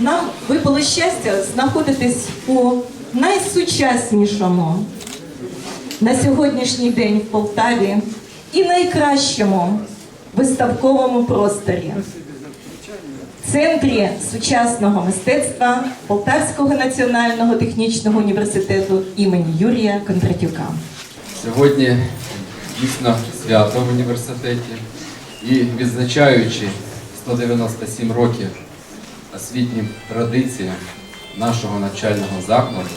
мали щастя знаходитись у найсучаснішому на сьогоднішній день в Полтаві і найкращому виставковому просторі. Центрі сучасного мистецтва Полтавського національного технічного університету імені Юрія Кондратюка. Сьогодні дійсно свято в університеті і відзначаючи 197 років освітнім традиціям нашого навчального закладу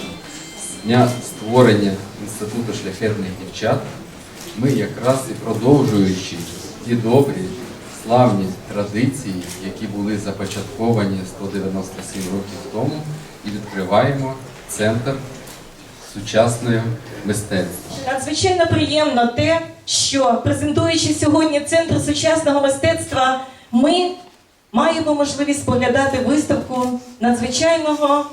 з дня створення Інституту шляхетних дівчат, ми якраз і продовжуючи ті добрі, славні традиції, які були започатковані 197 років тому, і відкриваємо центр сучасного мистецтва. Надзвичайно приємно те, що презентуючи сьогодні центр сучасного мистецтва, ми маємо можливість поглядати виставку надзвичайного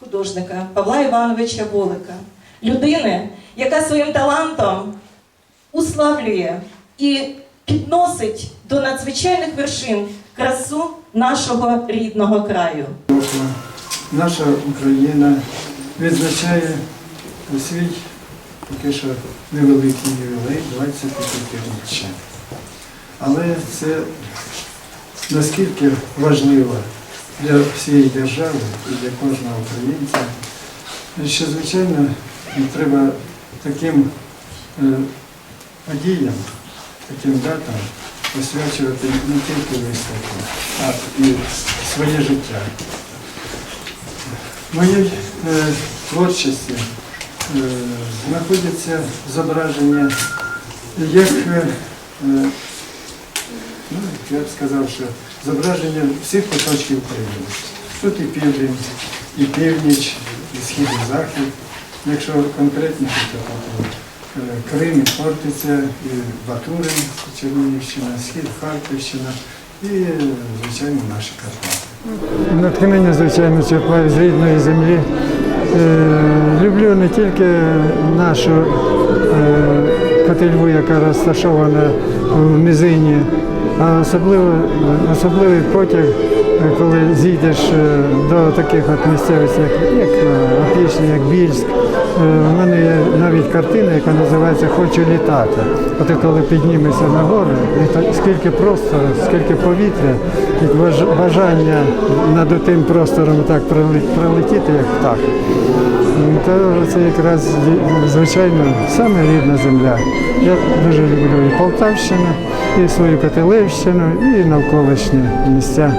художника Павла Івановича Волика, людини, яка своїм талантом уславлює і підносить до надзвичайних вершин красу нашого рідного краю. наша Україна відзначає свій поки що невеликий ювілей 25-річчя. Але це наскільки важливо для всієї держави і для кожного українця, що, звичайно, треба таким е, подіям, таким датам посвячувати не тільки виставку, а і своє життя. В моїй е, творчості е, знаходяться зображення як, я б сказав, що зображення всіх куточків України. Тут і південь, і північ, і схід, і захід. Якщо конкретніше, то тут е, Крим, і Хортиця, і Батурин, Чернігівщина, схід, Харківщина і, е, звичайно, наші Карпати. Натхнення, звичайно, черпаю з рідної землі. Е, Люблю не тільки нашу котельву, яка розташована в низині, а особливий потяг, е, коли зійдеш е, до таких от місцевостей, як, е, Опішня, як Більськ. У мене є навіть картина, яка називається Хочу літати. От коли піднімешся на гори, скільки простору, скільки повітря, бажання над тим простором так пролетіти, як птах. То це якраз звичайно саме рідна земля. Я дуже люблю і Полтавщину, і свою Котелевщину, і навколишні місця.